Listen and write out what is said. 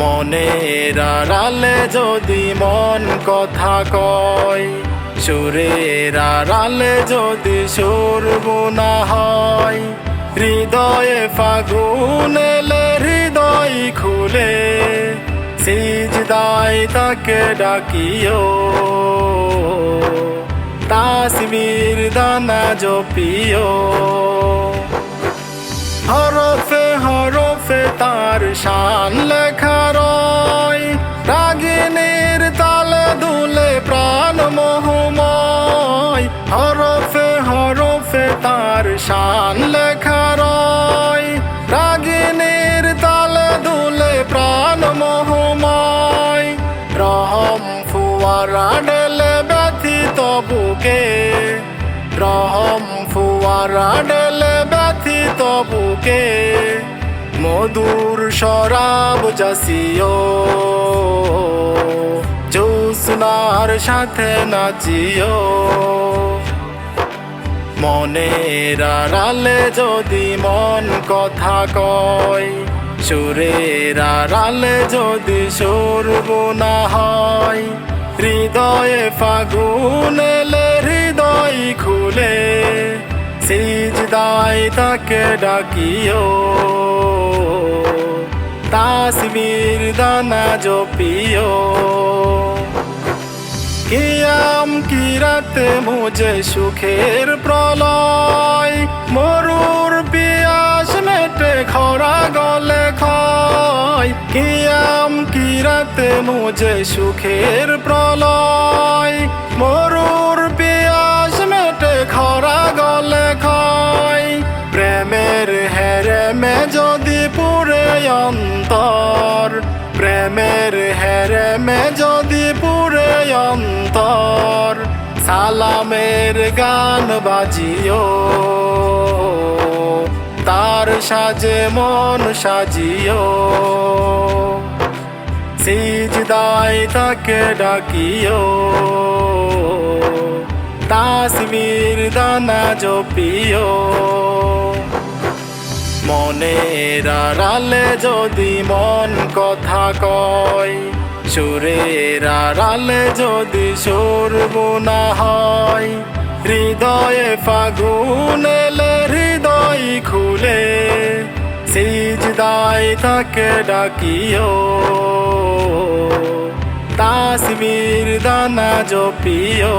মনের আড়ালে যদি মন কথা কয়, সুরের আড়ালে যদি সুর না হয়, হৃদয়ে ফাগুন এলে হৃদয় খুলে, সিজদায় তাকে ডাকিও। তাসবির দানা জপিও। হরফে হরফে তার শান লেখা বুকে রহম ফুয়ারা ডেলে ব্যথিত বুকে। মধুর শরাব জাসিও। জোসনার সাথে নাচিও। মনের আড়ালে যদি মন কথা কয়, সুরের আড়ালে যদি সুর না হয়, হৃদয়ে ফাগুন এলে খুলে সিজদায় তাকে ডাকিও। তাসবির দানা জপিও। কিয়াম কিরাতে মুজে সুখের প্রলয়, মরুর পিয়াস মেটে খরা গলে খয় কিয়াম কিরাতে মুজে সুখের প্রলয় অন্তর। প্রেমের হেরে মে যদি পুরে অন্তর, সালামের গান বাজিও। তার সাজে মন সাজিও। সিজদায় তাকে ডাকিও। তাসবির দানা জপিও। মনের আড়ালে যদি মন কথা কয়, সুরের আড়ালে যদি সুর না হয়, হৃদয়ে ফাগুন এলে হৃদয় খুলে, সিজদায় তাকে ডাকিও। তাসবির দানা জপিও।